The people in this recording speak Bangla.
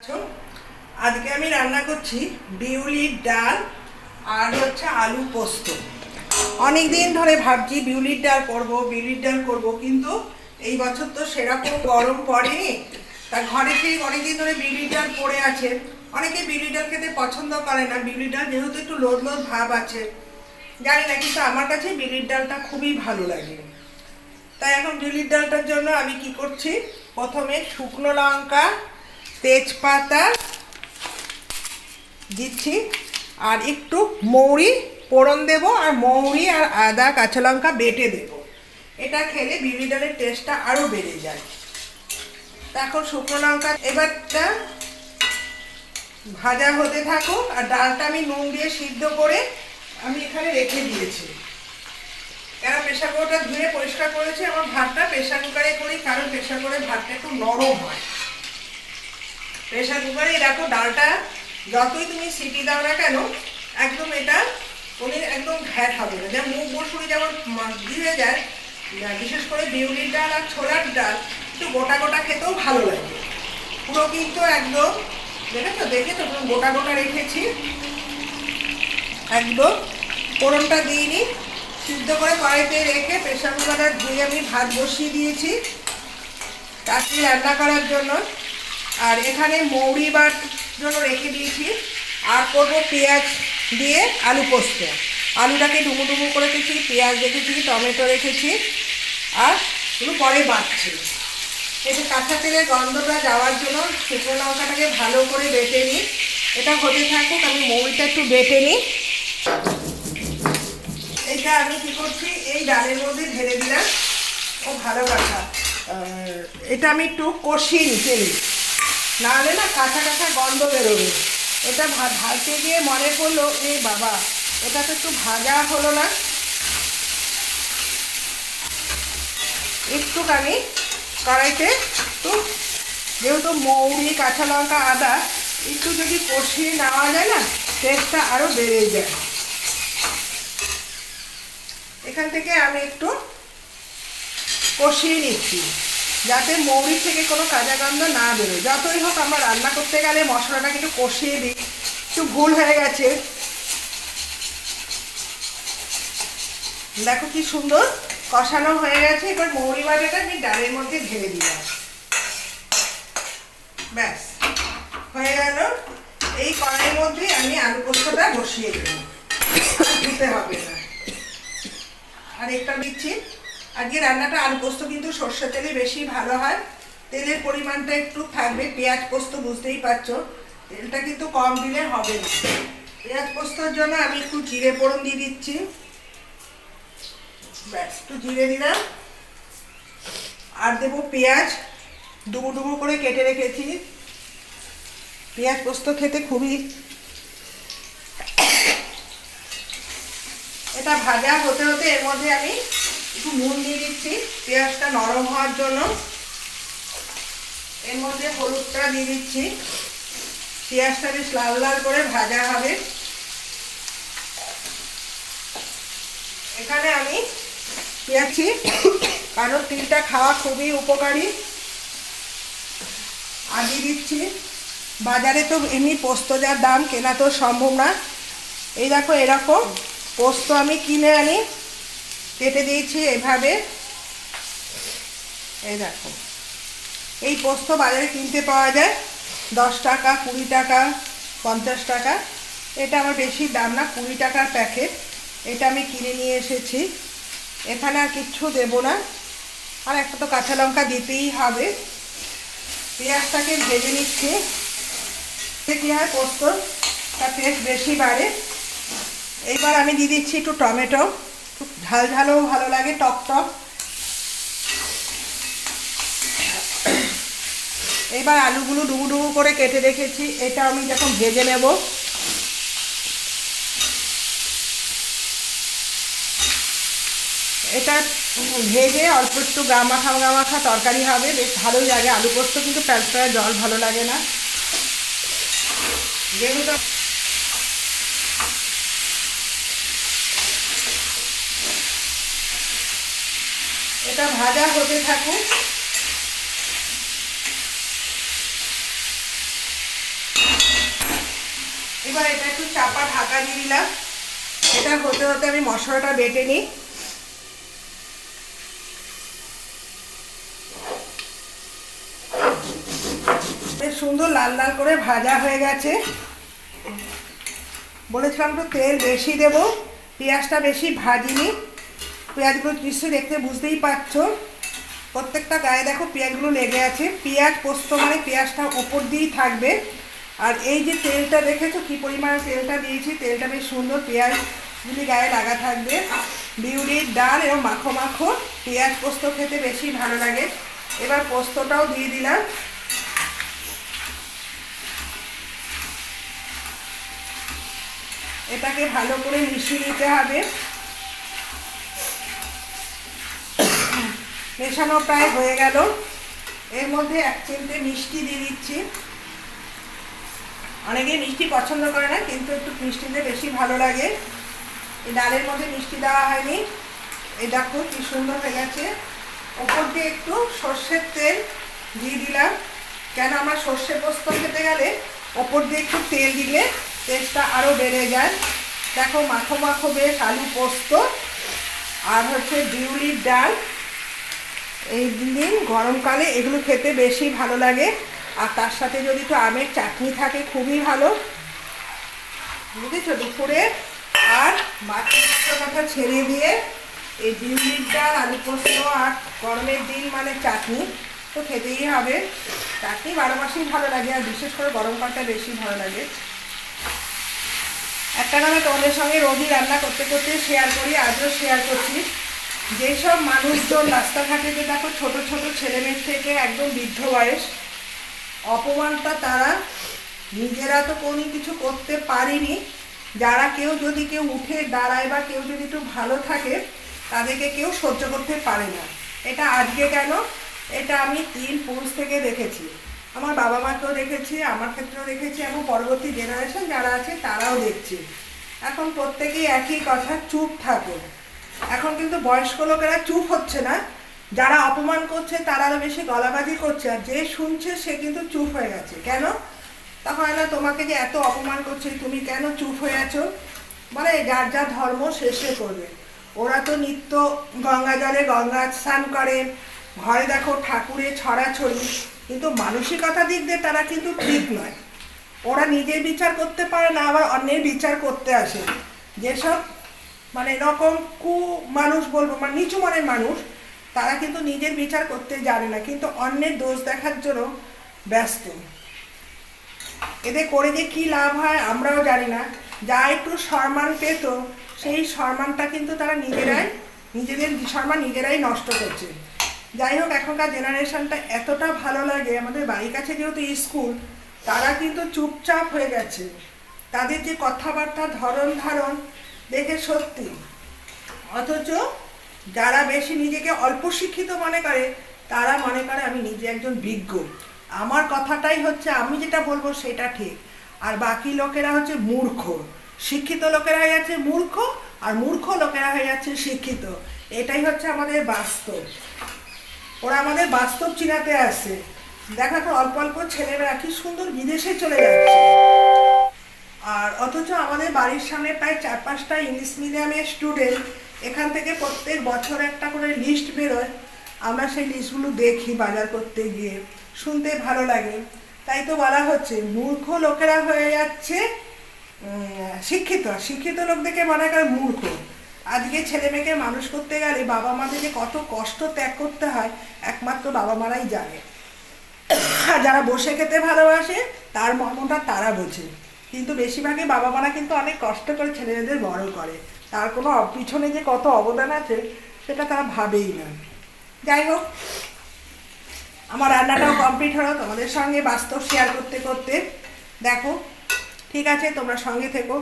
আছো? আজকে আমি রান্না করছি বিউলির ডাল আর হচ্ছে আলু পোস্ত। অনেক দিন ধরে ভাবছি বিউলির ডাল করব, বিউলির ডাল করব, কিন্তু এই বছর তো সেরকম গরম পড়েনি। তা ঘরে সেই অনেকদিন ধরে বিউলির ডাল পড়ে আছে। অনেকে বিউলির ডাল খেতে পছন্দ করে না। বিউলির ডাল যেহেতু একটু লোদ লোদ ভাব আছে, জানি না, কিন্তু আমার কাছে বিউলির ডালটা খুবই ভালো লাগে। তাই এখন বিউলির ডালটার জন্য আমি কি করছি? প্রথমে শুকনো লঙ্কা তেজপাতা দিচ্ছি, আর একটু মৌরি, ফোড়ন দেব, আর মৌরি আর আদা, কাঁচা লঙ্কা বেটে দেব। এটা খেলে বিউলি ডালের টেস্টটা আরও বেড়ে যায়। এখন শুকনো লঙ্কা এবারটা ভাজা হতে থাকুক, আর ডালটা আমি নুন দিয়ে সিদ্ধ করে আমি এখানে রেখে দিয়েছি। কেন? প্রেশার কুকারটা ধুয়ে পরিষ্কার করেছি, আমার ভাতটা প্রেশার কুকারে করি, কারণ প্রেশার কুকারে ভাতটা একটু নরম হয়। প্রেশার কুকারে দেখো ডালটা, যতই তুমি সিটি দাও না কেন, একদম এটা পনির একদম ঘ্যাট হবে না। যেমন মুখ মসুরি যেমন দিয়ে যায় বিশেষ করে বিউলির ডাল আর ছোলার ডাল, একটু গোটা গোটা খেতেও ভালো লাগে। পুরো কিন্তু একদম, দেখেছ? দেখেছ? পুরো গোটা গোটা রেখেছি। একদম ফোড়নটা দিইনি। সিদ্ধ করে কড়াইতে রেখে প্রেশার কুকারে ধুয়ে আমি ভাত বসিয়ে দিয়েছি। চাটনি রান্না করার জন্য। আর এখানে মৌরি বার জন্য রেখে দিয়েছি। আর করব পেঁয়াজ দিয়ে আলু পোস্ত। আলুটাকে ডুমু ডুমু করে রেখেছি, পেঁয়াজ রেখেছি, টমেটো রেখেছি, আর শুধু পরে বাড়ছি এতে কাঁচা তেলের গন্ধটা যাওয়ার জন্য শুকনো লঙ্কাটাকে ভালো করে বেটে নিই। এটা হতে থাকুক, আমি মৌরিটা একটু বেটে নিই। এটা আমি কী করছি, এই ডালের মধ্যে ঢেলে দিলাম। ও ভালো কথা। এটা আমি একটু কষিয়ে নিতে নিই। নাহলে না কাঁচা কাঁচা গন্ধ বেরোবে। এটা ভাজতে গিয়ে মনে পড়ল এই বাবা, এটা তো একটু ভাজা হলো না। একটুখানি কড়াইতে একটু, যেহেতু মৌরি, কাঁচা লঙ্কা, আদা, একটু যদি কষিয়ে নেওয়া যায় না টেস্টটা আরও বেড়ে যায়। এখান থেকে আমি একটু কষিয়ে নিচ্ছি। যাতে মৌরি থেকে কোনো কাঁচা গন্ধ না বেরোয়। যতই হোক আমরা রান্না করতে গেলে মশলাটাকে একটু কষিয়ে দিই। একটু ভুল হয়ে গেছে। দেখো কি সুন্দর কষানো হয়ে গেছে। এবার মৌরি বাটাটা আমি ডালের মধ্যে ঢেলে দিলাম। ব্যাস, হয়ে গেল। এই কড়াইয়ের মধ্যে আমি আলু পোস্তটা বসিয়ে দেবো। ধুতে হবে না। আর একটা দিচ্ছি। আজকে রান্নাটা আলু পোস্ত কিন্তু সর্ষের তেলে বেশি ভালো হয়। তেলের পরিমাণটা একটু থাকবে, পেঁয়াজ পোস্ত বুঝতেই পারছ। তেলটা কিন্তু কম দিলে হবে না। পেঁয়াজ পোস্তর জন্য আমি একটু জিরে ফোড়ন দিয়ে দিচ্ছি। ব্যাস, একটু জিরে দিলাম। আর দেবো পেঁয়াজ। ডুবো ডুবো করে কেটে রেখেছি। পেঁয়াজ পোস্ত খেতে খুবই এটা ভাজা হতে হতে এর মধ্যে আমি একটু নুন দিয়ে দিচ্ছি। পেঁয়াজটা নরম হওয়ার জন্য। এর মধ্যে হলুদটা দিয়ে দিচ্ছি। পেঁয়াজটা বেশ লাল লাল করে ভাজা হবে। এখানে আমি পেঁয়াজি কারণ তিলটা খাওয়া খুবই উপকারী। আদি দিচ্ছি। বাজারে তো এমনি পোস্ত যার দাম, কেনা তো সম্ভব না। এই দেখো, এরকম পোস্ত আমি কিনে আনি। কেটে দিয়েছি এভাবে। এই দেখো। এই পোস্ত বাজারে কিনতে পাওয়া যায়। দশ টাকা, কুড়ি টাকা, পঞ্চাশ টাকা। এটা আমার বেশি দাম না, কুড়ি টাকার প্যাকেট। এটা আমি কিনে নিয়ে এসেছি। এখানে আর কিচ্ছু দেবো না। আর একটা তো কাঁচা লঙ্কা দিতেই হবে। পেঁয়াজটাকে ভেজে নিচ্ছি। কী হয় পোস্ত? তার টেস্ট বেশি বাড়ে। এইবার আমি দিয়ে দিচ্ছি একটু টমেটো। ঝাল ঝালও ভালো লাগে, টক টক। এইবার আলুগুলো ডুবু ডুবু করে কেটে রেখেছি, এটা আমি যখন ভেজে নেব। এটা ভেজে অল্প একটু গা মাখা গা মাখা তরকারি হবে, বেশ ভালোই লাগে। আলু পোস্ত কিন্তু প্যাঁচড়া জল ভালো লাগে না। যেহেতু এটা ভাজা হতে থাকুক এবার এটা একটু চাপা ঢাকা দিয়ে দিলাম। এটা হতে হতে আমি মশলাটা বেটে নিই। সুন্দর লাল লাল করে ভাজা হয়ে গেছে। বলেছিলাম তো তেল বেশি দেব। পেঁয়াজটা বেশি ভাজিনি। পেঁয়াজগুলো নিশ্চয়ই দেখতে বুঝতেই পারছ। প্রত্যেকটা গায়ে দেখো পেঁয়াজগুলো লেগে আছে। পেঁয়াজ পোস্ত মানে পেঁয়াজটা ওপর দিয়েই থাকবে। আর এই যে তেলটা দেখেছ কি পরিমাণে তেলটা দিয়েছি, তেলটা বেশ সুন্দর পেঁয়াজগুলি গায়ে লাগা থাকবে। বিউলির ডাল এবং মাখো মাখো পেঁয়াজ পোস্ত খেতে বেশি ভালো লাগে। এবার পোস্তটাও দিয়ে দিলাম। এটাকে ভালো করে মিশিয়ে নিতে হবে। মেশানো প্রায় হয়ে গেল। এর মধ্যে এক চিমটে মিষ্টি দিয়ে দিচ্ছি। অনেকে মিষ্টি পছন্দ করে না, কিন্তু একটু মিষ্টিতে বেশি ভালো লাগে। এই ডালের মধ্যে মিষ্টি দেওয়া হয়নি। এই দেখো কি সুন্দর হয়ে গেছে। ওপর দিয়ে একটু সর্ষের তেল দিয়ে দিলাম। কেন আমার সর্ষে পোস্ত খেতে গেলে ওপর দিয়ে একটু তেল দিলে টেস্টটা আরও বেড়ে যায়। দেখো মাখো মাখো বেশ আলু পোস্ত আর হচ্ছে বিউলির ডাল। এই দিন গরমকালে এগুলো খেতে বেশি ভালো লাগে। আর তার সাথে যদি একটু আমের চাটনি থাকে, খুবই ভালো। বুঝেছ? দুপুরে আর মাছের কথা ছেড়ে দিয়ে এই বিউলির ডাল আলু পোস্ত আর গরমের দিন মানে চাটনি, তো খেতেই হবে। চাটনি বারো মাসেই ভালো লাগে, আর বিশেষ করে গরমকালটা বেশি ভালো লাগে। একটা কথা তোমাদের সঙ্গে রোজই রান্না করতে করতে শেয়ার করি, আজও শেয়ার করছি। যেসব মানুষজন রাস্তাঘাটে দেখো ছোট ছোট ছেলেমেয়ের থেকে একদম বৃদ্ধ বয়স, অপমানটা তারা নিজেরা তো কোনো কিছু করতে পারেনি। যারা কেউ যদি কেউ উঠে দাঁড়ায় বা কেউ যদি একটু ভালো থাকে, তাদেরকে কেউ সহ্য করতে পারে না। এটা আজকে কেন? এটা আমি তিন পুরুষ থেকে দেখেছি। আমার বাবা মাকেও দেখেছি, আমার ক্ষেত্রেও দেখেছি, এবং পরবর্তী জেনারেশন যারা আছে তারাও দেখছি। এখন প্রত্যেকেই একই কথা, চুপ থাকে এখন কিন্তু বয়স্ক লোকেরা চুপ হচ্ছে না। যারা অপমান করছে, তারা আরও বেশি গলাবাজি করছে। আর যে শুনছে, সে কিন্তু চুপ হয়ে গেছে। কেন? তখন না, তোমাকে যে এত অপমান করছে, তুমি কেন চুপ হয়ে আছো? বলে যার যা ধর্ম শেষে করবে। ওরা তো নিত্য গঙ্গা জলে গঙ্গা স্নান করে। ঘরে দেখো ঠাকুরের ছড়াছড়ি। কিন্তু মানসিকতা দিক দিয়ে তারা কিন্তু ঠিক নয়। ওরা নিজের বিচার করতে পারে না, আবার অন্যের বিচার করতে আসে। যেসব মানে এরকম কু মানুষ বলব মানে নিচু মনের মানুষ, তারা কিন্তু নিজের বিচার করতে জানে না, কিন্তু অন্যের দোষ দেখার জন্য ব্যস্ত। এতে করে যে কি লাভ হয় আমরাও জানি না। যা একটু সম্মান পেত, সেই সম্মানটা কিন্তু তারা নিজেরাই, নিজেদের সম্মান নিজেরাই নষ্ট করছে। যাই হোক, এখনকার জেনারেশনটা এতটা ভালো লাগে, আমাদের বাড়ির কাছে যেহেতু স্কুল, তারা কিন্তু চুপচাপ হয়ে গেছে। তাদের যে কথাবার্তা ধরন ধারণ দেখে সত্যি। অথচ যারা বেশি নিজেকে অল্প শিক্ষিত মনে করে, তারা মনে করে আমি নিজে একজন বিজ্ঞ। আমার কথাটাই হচ্ছে, আমি যেটা বলব সেটা ঠিক। আর বাকি লোকেরা হচ্ছে মূর্খ। শিক্ষিত লোকেরা হয়ে যাচ্ছে মূর্খ, আর মূর্খ লোকেরা হয়ে যাচ্ছে শিক্ষিত। এটাই হচ্ছে আমাদের বাস্তব। ওরা আমাদের বাস্তব চিনাতে আসে। দেখা অল্প অল্প ছেলেমেয়েরা কি সুন্দর বিদেশে চলে যাচ্ছে। আর অথচ আমাদের বাড়ির সামনে প্রায় চার পাঁচটা ইংলিশ মিডিয়ামের স্টুডেন্ট এখান থেকে প্রত্যেক বছর একটা করে লিস্ট বেরোয়। আমরা সেই লিস্টগুলো দেখি বাজার করতে গিয়ে। শুনতে ভালো লাগে। তাই তো বলা হচ্ছে, মূর্খ লোকেরা হয়ে যাচ্ছে শিক্ষিত। শিক্ষিত লোকদেরকে মনে করে মূর্খ। আজকে ছেলে মেয়েকে মানুষ করতে গেলে বাবা মাদের যে কত কষ্ট ত্যাগ করতে হয়, একমাত্র বাবা মারাই জানে। আর যারা বসে খেতে ভালোবাসে, তার মর্মটা তারা বোঝে। কিন্তু বেশিরভাগই বাবা মারা কিন্তু অনেক কষ্ট করে ছেলেমেয়েদের বড় করে। তার কোনো পিছনে যে কত অবদান আছে, সেটা তারা ভাবেই না। যাই হোক, আমার রান্নাটাও কমপ্লিট হলো, তোমাদের সঙ্গে বাস্তব শেয়ার করতে করতে। দেখো, ঠিক আছে, তোমরা সঙ্গে থেকো।